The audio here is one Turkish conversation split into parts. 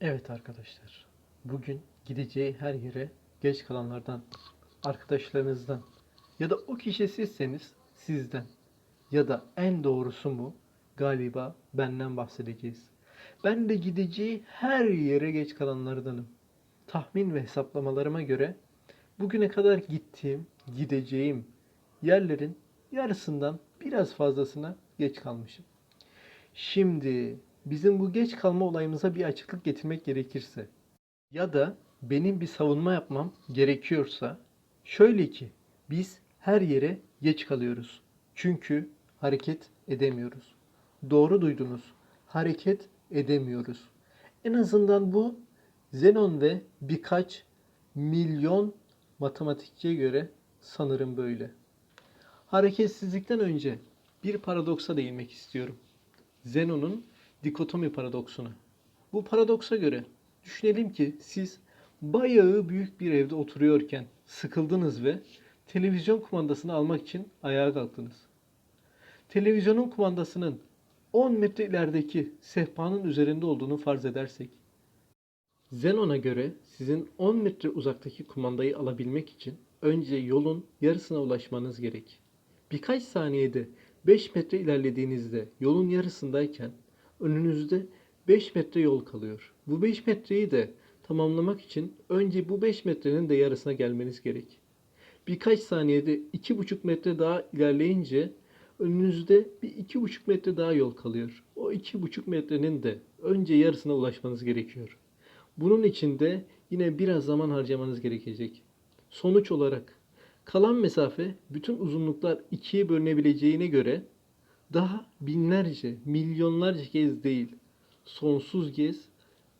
Evet arkadaşlar. Bugün gideceği her yere geç kalanlardan, arkadaşlarınızdan ya da o kişi sizseniz sizden ya da en doğrusu mu galiba benden bahsedeceğiz. Ben de gideceği her yere geç kalanlardanım. Tahmin ve hesaplamalarıma göre bugüne kadar gittiğim, gideceğim yerlerin yarısından biraz fazlasına geç kalmışım. Şimdi bizim bu geç kalma olayımıza bir açıklık getirmek gerekirse ya da benim bir savunma yapmam gerekiyorsa şöyle ki biz her yere geç kalıyoruz. Çünkü hareket edemiyoruz. Doğru duydunuz. Hareket edemiyoruz. En azından bu Zenon ve birkaç milyon matematikçiye göre sanırım böyle. Hareketsizlikten önce bir paradoksa değinmek istiyorum. Zenon'un dikotomi paradoksuna. Bu paradoksa göre düşünelim ki siz bayağı büyük bir evde oturuyorken sıkıldınız ve televizyon kumandasını almak için ayağa kalktınız. Televizyonun kumandasının 10 metre ilerideki sehpanın üzerinde olduğunu farz edersek, Zenon'a göre sizin 10 metre uzaktaki kumandayı alabilmek için önce yolun yarısına ulaşmanız gerek. Birkaç saniyede 5 metre ilerlediğinizde yolun yarısındayken önünüzde 5 metre yol kalıyor. Bu 5 metreyi de tamamlamak için önce bu 5 metrenin de yarısına gelmeniz gerek. Birkaç saniyede 2,5 metre daha ilerleyince önünüzde bir 2,5 metre daha yol kalıyor. O 2,5 metrenin de önce yarısına ulaşmanız gerekiyor. Bunun için de yine biraz zaman harcamanız gerekecek. Sonuç olarak kalan mesafe bütün uzunluklar ikiye bölünebileceğine göre daha binlerce, milyonlarca kez değil, sonsuz kez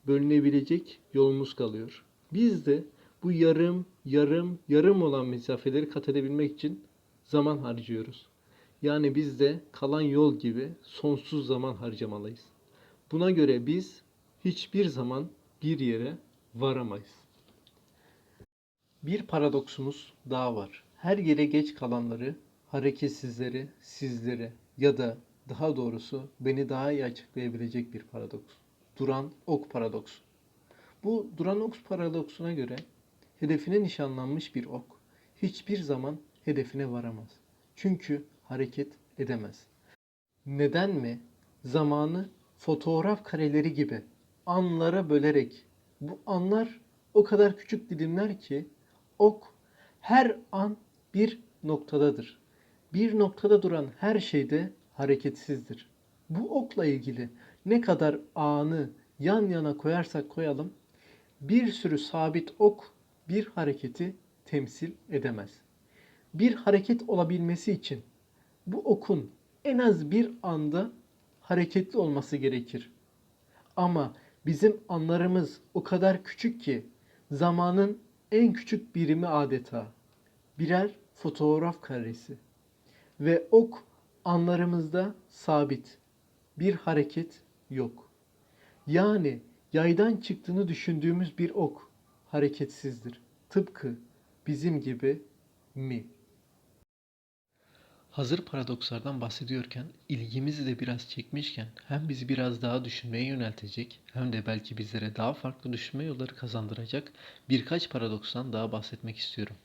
bölünebilecek yolumuz kalıyor. Biz de bu yarım, yarım, yarım olan mesafeleri kat edebilmek için zaman harcıyoruz. Yani biz de kalan yol gibi sonsuz zaman harcamalıyız. Buna göre biz hiçbir zaman bir yere varamayız. Bir paradoksumuz daha var. Her yere geç kalanları, hareketsizleri, sizleri ya da daha doğrusu beni daha iyi açıklayabilecek bir paradoks. Duran ok paradoksu. Bu duran ok paradoksuna göre hedefine nişanlanmış bir ok hiçbir zaman hedefine varamaz. Çünkü hareket edemez. Neden mi? Zamanı fotoğraf kareleri gibi anlara bölerek bu anlar o kadar küçük dilimler ki ok her an bir noktadadır. Bir noktada duran her şeyde hareketsizdir. Bu okla ilgili ne kadar anı yan yana koyarsak koyalım bir sürü sabit ok bir hareketi temsil edemez. Bir hareket olabilmesi için bu okun en az bir anda hareketli olması gerekir. Ama bizim anlarımız o kadar küçük ki zamanın en küçük birimi adeta birer fotoğraf karesi ve ok anlarımızda sabit. Bir hareket yok. Yani yaydan çıktığını düşündüğümüz bir ok hareketsizdir. Tıpkı bizim gibi mi? Hazır paradokslardan bahsediyorken ilgimizi de biraz çekmişken hem bizi biraz daha düşünmeye yöneltecek hem de belki bizlere daha farklı düşünme yolları kazandıracak birkaç paradokstan daha bahsetmek istiyorum.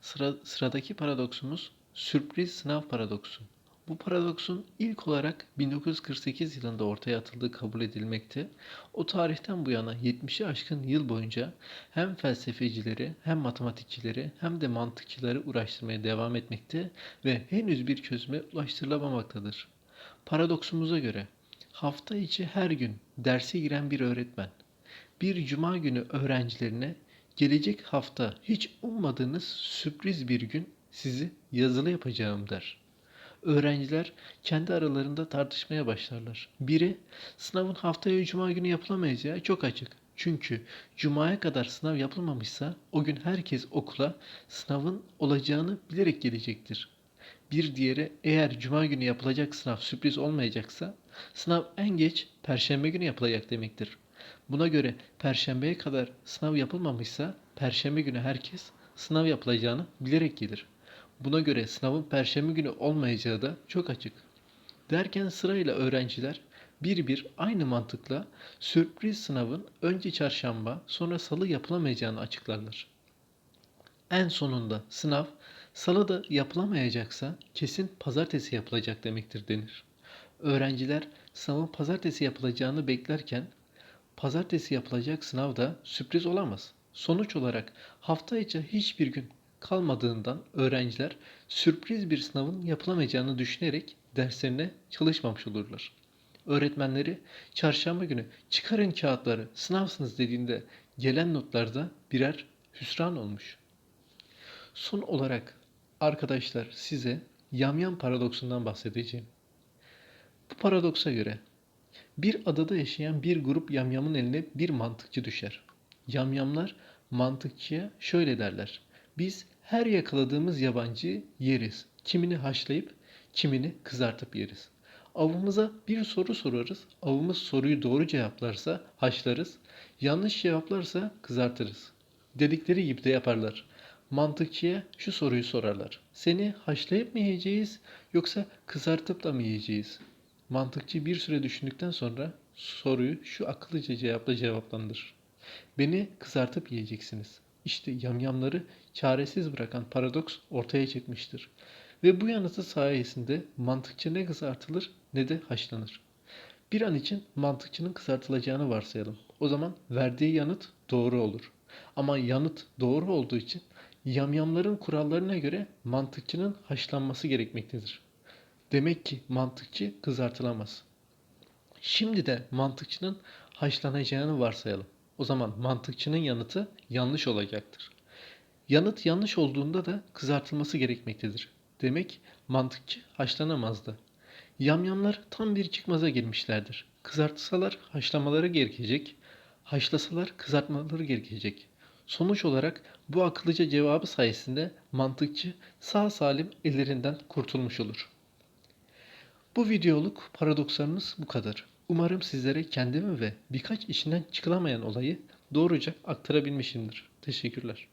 Sıra, sıradaki paradoksumuz sürpriz sınav paradoksu. Bu paradoksun ilk olarak 1948 yılında ortaya atıldığı kabul edilmekte. O tarihten bu yana 70'i aşkın yıl boyunca hem felsefecileri hem matematikçileri hem de mantıkçıları uğraştırmaya devam etmekte ve henüz bir çözüme ulaştırılamamaktadır. Paradoksumuza göre hafta içi her gün derse giren bir öğretmen bir cuma günü öğrencilerine gelecek hafta hiç ummadığınız sürpriz bir gün sizi yazılı yapacağım der. Öğrenciler kendi aralarında tartışmaya başlarlar. Biri sınavın haftaya cuma günü yapılamayacağı çok açık. Çünkü cumaya kadar sınav yapılmamışsa o gün herkes okula sınavın olacağını bilerek gelecektir. Bir diğeri eğer cuma günü yapılacak sınav sürpriz olmayacaksa sınav en geç perşembe günü yapılacak demektir. Buna göre perşembeye kadar sınav yapılmamışsa perşembe günü herkes sınav yapılacağını bilerek gelir. Buna göre sınavın perşembe günü olmayacağı da çok açık. Derken sırayla öğrenciler bir bir aynı mantıkla sürpriz sınavın önce çarşamba sonra salı yapılamayacağını açıklarlar. En sonunda sınav salıda yapılamayacaksa kesin pazartesi yapılacak demektir denir. Öğrenciler sınavın pazartesi yapılacağını beklerken pazartesi yapılacak sınav da sürpriz olamaz. Sonuç olarak hafta içi hiçbir gün kalmadığından öğrenciler sürpriz bir sınavın yapılamayacağını düşünerek derslerine çalışmamış olurlar. Öğretmenleri çarşamba günü çıkarın kağıtları sınavsınız dediğinde gelen notlarda birer hüsran olmuş. Son olarak arkadaşlar size yamyam paradoksundan bahsedeceğim. Bu paradoksa göre bir adada yaşayan bir grup yamyamın eline bir mantıkçı düşer. Yamyamlar mantıkçıya şöyle derler. Biz her yakaladığımız yabancıyı yeriz. Kimini haşlayıp kimini kızartıp yeriz. Avımıza bir soru sorarız. Avımız soruyu doğru cevaplarsa haşlarız. Yanlış cevaplarsa kızartırız. Dedikleri gibi de yaparlar. Mantıkçıya şu soruyu sorarlar. Seni haşlayıp mı yiyeceğiz yoksa kızartıp da mı yiyeceğiz? Mantıkçı bir süre düşündükten sonra soruyu şu akıllıca cevapla cevaplandırır. Beni kızartıp yiyeceksiniz. İşte yamyamları çaresiz bırakan paradoks ortaya çıkmıştır. Ve bu yanıtı sayesinde mantıkçı ne kızartılır ne de haşlanır. Bir an için mantıkçının kızartılacağını varsayalım. O zaman verdiği yanıt doğru olur. Ama yanıt doğru olduğu için yamyamların kurallarına göre mantıkçının haşlanması gerekmektedir. Demek ki mantıkçı kızartılamaz. Şimdi de mantıkçının haşlanacağını varsayalım. O zaman mantıkçının yanıtı yanlış olacaktır. Yanıt yanlış olduğunda da kızartılması gerekmektedir. Demek mantıkçı haşlanamazdı. Yamyamlar tam bir çıkmaza girmişlerdir. Kızartsalar haşlamaları gerekecek, haşlasalar kızartmaları gerekecek. Sonuç olarak bu akıllıca cevabı sayesinde mantıkçı sağ salim ellerinden kurtulmuş olur. Bu videoluk paradokslarımız bu kadar. Umarım sizlere kendimi ve birkaç işinden çıkılamayan olayı doğruca aktarabilmişimdir. Teşekkürler.